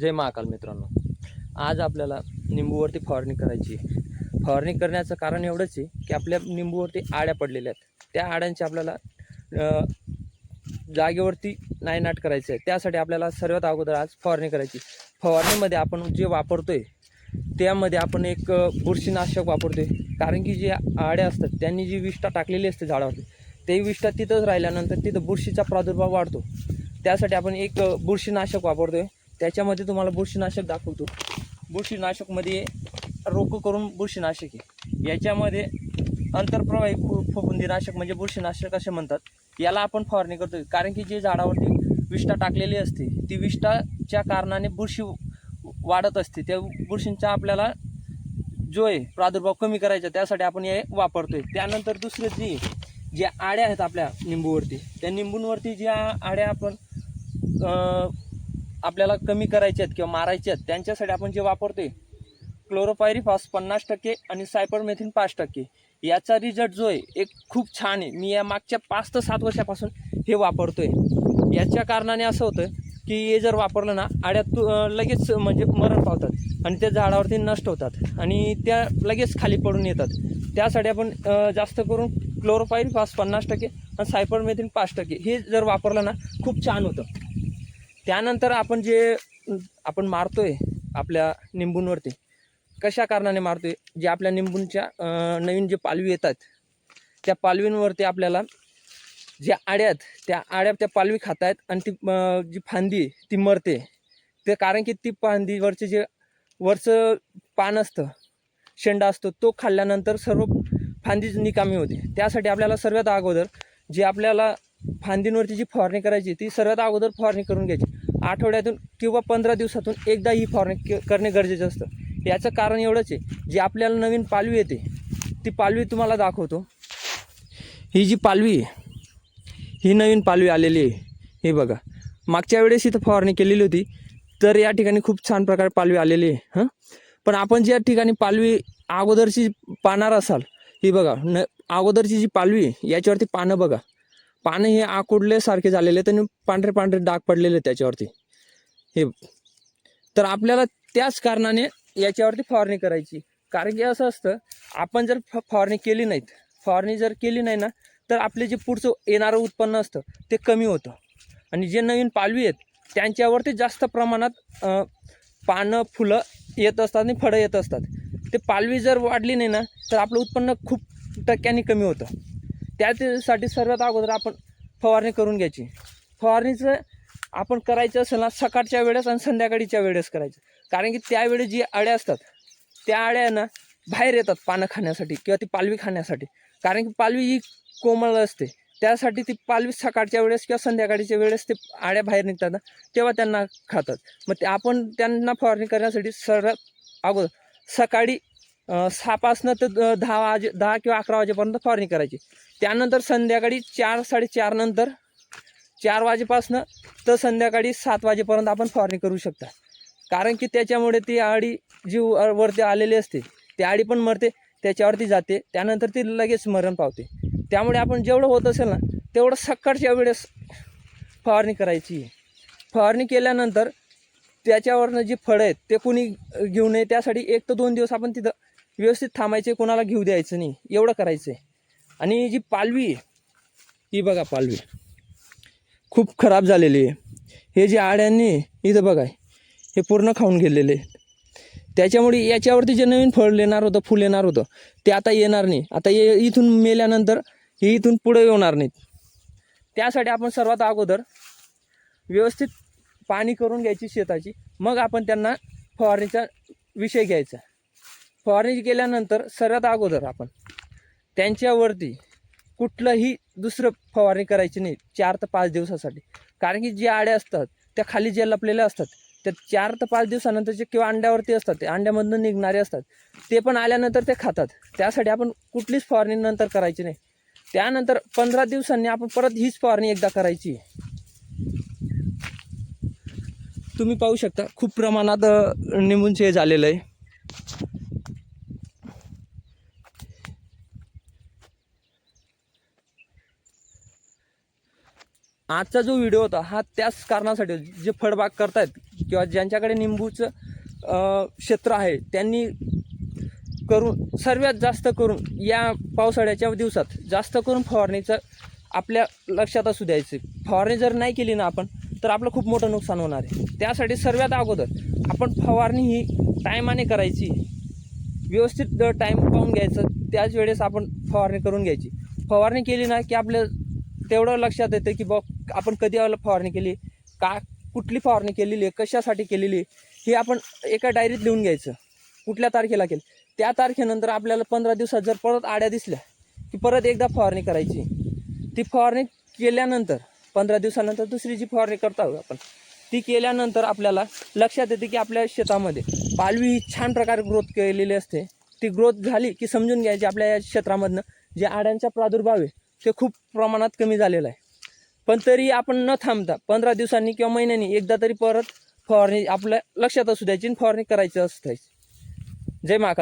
जय महाकाल मित्रांनो. आज आपल्याला निंबूवरती फवारणी करायची आहे. फवारणी करण्याचं कारण एवढंच आहे की आपल्या निंबूवरती आड्या पडलेल्या आहेत. त्या आड्यांची आपल्याला जागेवरती नायनाट करायचं आहे. त्यासाठी आपल्याला सर्वात अगोदर आज फवारणी करायची. फवारणीमध्ये आपण जे वापरतो आहे त्यामध्ये आपण एक बुरशीनाशक वापरतो आहे कारण की जे आड्या असतात त्यांनी जी विष्ठा टाकलेली असते झाडावरती ते विष्ठा तिथंच राहिल्यानंतर तिथं बुरशीचा प्रादुर्भाव वाढतो. त्यासाठी आपण एक बुरशीनाशक वापरतो आहे त्याच्यामध्ये तुम्हाला बुरशीनाशक दाखवतो. बुरशीनाशकमध्ये रोग करून बुरशीनाशक आहे. याच्यामध्ये अंतरप्रवाही फु- फफुंदीनाशक म्हणजे बुरशीनाशक असे म्हणतात. याला आपण फवारणी करतो कारण की जे झाडावरती विष्ठा टाकलेली असते ती विष्ठाच्या कारणाने बुरशी वाढत असते. त्या बुरशींचा आपल्याला जो आहे प्रादुर्भाव कमी करायचा त्यासाठी आपण हे वापरतोय. त्यानंतर दुसरं जी ज्या आड्या आहेत आपल्या निंबूवरती त्या निंबूंवरती ज्या आड्या आपण आपल्याला कमी करायच्या आहेत किंवा मारायचे आहेत त्यांच्यासाठी आपण जे वापरतोय क्लोरोपायरीफॉस पन्नास टक्के आणि सायपरमेथिन पाच टक्के. याचा रिझल्ट जो आहे एक खूप छान आहे. मी या मागच्या पाच ते सात वर्षापासून हे वापरतोय. याच्या कारणाने असं होतं की हे जर वापरलं ना आड्या लगेच म्हणजे मरण पावतात आणि त्या झाडावरती नष्ट होतात आणि त्या लगेच खाली पडून येतात. त्यासाठी आपण जास्त करून क्लोरोपायरीफॉस पन्नास टक्के आणि सायपरमेथिन पाच टक्के हे जर वापरलं ना खूप छान होतं. त्यानंतर आपण जे आपण मारतोय आपल्या निंबूंवरती कशा कारणाने मारतोय? जे आपल्या निंबूंच्या नवीन जे पालवी येतात त्या पालवींवरती आपल्याला ज्या आड्या आहेत त्या आड्या त्या पालवी खात आहेत आणि ती जी फांदी ती मरते. ते कारण की ती फांदीवरचे जे वरचं पान असतं शेंडा असतो तो खाल्ल्यानंतर सर्व फांदीच निकामी होते. त्यासाठी आपल्याला सर्वात अगोदर जे आपल्याला फांदींवरची जी फवारणी करायची ती सर्वात अगोदर फवारणी करून घ्यायची. आठवड्यातून किंवा पंधरा दिवसातून एकदा ही फवारणी के- करणे गरजेचं असतं. याचं कारण एवढंच आहे जी आपल्याला नवीन पालवी येते ती पालवी तुम्हाला दाखवतो. ही जी पालवी आहे ही नवीन पालवी आलेली आहे. हे बघा मागच्या वेळेस इथं फवारणी केलेली होती तर या ठिकाणी खूप छान प्रकारे पालवी आलेली आहे हां? पण आपण ज्या ठिकाणी पालवी अगोदरची पाणार असाल ही बघा न अगोदरची जी पालवी आहे याच्यावरती पानं बघा. पानं हे आकुडल्यासारखे झालेले आहेत आणि पांढरे पांढरे डाग पडलेले त्याच्यावरती. हे तर आपल्याला त्याच कारणाने याच्यावरती फवारणी करायची. कारण की असं असतं आपण जर फ फवारणी केली नाहीत फवारणी जर केली नाही ना तर आपले जे पुढचं येणारं उत्पन्न असतं ते कमी होतं. आणि जे नवीन पालवी आहेत त्यांच्यावरती जास्त प्रमाणात पानं फुलं येत असतात आणि फळं येत असतात. ते पालवी जर वाढली नाही ना तर आपलं उत्पन्न खूप टक्क्यांनी कमी होतं. त्यासाठी सर्वात अगोदर आपण फवारणी करून घ्यायची. फवारणीचं आपण करायचं असेल ना सकाळच्या वेळेस आणि संध्याकाळीच्या वेळेस करायचं. कारण की त्यावेळी जी अळ्या असतात त्या अळ्यांना बाहेर येतात पानं खाण्यासाठी किंवा ती पालवी खाण्यासाठी. कारण की पालवी ही कोमळ असते. त्यासाठी ती पालवी सकाळच्या वेळेस किंवा संध्याकाळच्या वेळेस ते आड्या बाहेर निघतात ना तेव्हा त्यांना खातात. मग ते आपण त्यांना फवारणी करण्यासाठी सर्वात अगोदर सकाळी सहापासनं तर द- दहा वाजे दहा किंवा अकरा वाजेपर्यंत फवारणी करायची. त्यानंतर संध्याकाळी चार साडेचार नंतर चार वाजेपासनं तर संध्याकाळी सात वाजेपर्यंत आपण फवारणी करू शकता. कारण की त्याच्यामुळे ती आळी जी वरती आलेली असते ती आळी पण मरते त्याच्यावरती जाते त्यानंतर ती लगेच मरण पावते. त्यामुळे आपण जेवढं होत असेल ना तेवढं सकाळच्या वेळेस फवारणी करायची. फवारणी केल्यानंतर त्याच्यावरनं जी फळं आहेत ते कुणी घेऊ नये त्यासाठी एक तर दोन दिवस आपण तिथं व्यवस्थित थांबायचे कोणाला घेऊ द्यायचं नाही. एवढं करायचं आहे आणि जी पालवी ही बघा पालवी. खूप खराब झालेली आहे. हे जे आड्यांनी इथं बघा हे पूर्ण खाऊन गेलेले त्याच्यामुळे याच्यावरती जे नवीन फळ येणार होतं फुल येणार होतं ते आता येणार नाही. आता ये इथून मेल्यानंतर हे इथून पुढे येणार नाहीत. त्यासाठी आपण सर्वात अगोदर व्यवस्थित पाणी करून घ्यायची शेताची. मग आपण त्यांना फवारणीचा विषय घ्यायचा. फवारणी केल्यानंतर सर्वात अगोदर आपण त्यांच्यावरती कुठलंही दुसरं फवारणी करायची नाही चार ते पाच दिवसासाठी. कारण की जे आड्या असतात त्या खाली जे लपलेल्या असतात त्या चार ते पाच दिवसानंतरचे किंवा अंड्यावरती असतात ते अंड्यामधून निघणारे असतात ते पण आल्यानंतर ते खातात. त्यासाठी आपण कुठलीच फवारणी नंतर करायची नाही. त्यानंतर पंधरा दिवसांनी आपण परत हीच फवारणी एकदा करायची. तुम्ही पाहू शकता खूप प्रमाणात अ, निंबूंचे हे झालेलं आहे. आजचा जो व्हिडिओ होता हा त्याच कारणासाठी जे फळबाग करतायत किंवा ज्यांच्याकडे निंबूचं क्षेत्र आहे त्यांनी करून सर्वात जास्त करून या पावसाळ्याच्या दिवसात जास्त करून फवारणीचं आपल्या लक्षात असू द्यायचं. फवारणी जर नाही केली ना आपण तर आपलं खूप मोठं नुकसान होणार आहे. त्यासाठी सर्वात अगोदर आपण फवारणी ही टायमाने करायची. व्यवस्थित टाईम पाहून घ्यायचं त्याच वेळेस आपण फवारणी करून घ्यायची. फवारणी केली ना की आपलं तेवढं लक्षात येतं की बॉ आपण कधी वेळेला फवारणी केली का कुठली फवारणी केलेली आहे कशासाठी केलेली आहे हे आपण एका डायरीत लिहून घ्यायचं. कुठल्या तारखेला केलं? त्या तारखेनंतर आपल्याला पंधरा दिवसात जर परत आड्या दिसल्या की परत एकदा फवारणी करायची. ती फवारणी केल्यानंतर पंधरा दिवसानंतर दुसरी जी फवारणी करतो आपण ती केल्यानंतर आपल्याला लक्षात येते की आपल्या शेतामध्ये पालवी ही छान प्रकारे ग्रोथ केलेली असते. ती ग्रोथ झाली की समजून घ्यायची आपल्या या क्षेत्रामधनं जे आड्यांचा प्रादुर्भाव आहे ते खूप प्रमाणात कमी झालेला आहे. पण तरी आपण न थांबता पंधरा दिवसांनी किंवा महिन्यांनी एकदा तरी परत फवारणी आपल्या लक्षात असू द्यायची आणि फवारणी करायची असते जय महाकाल.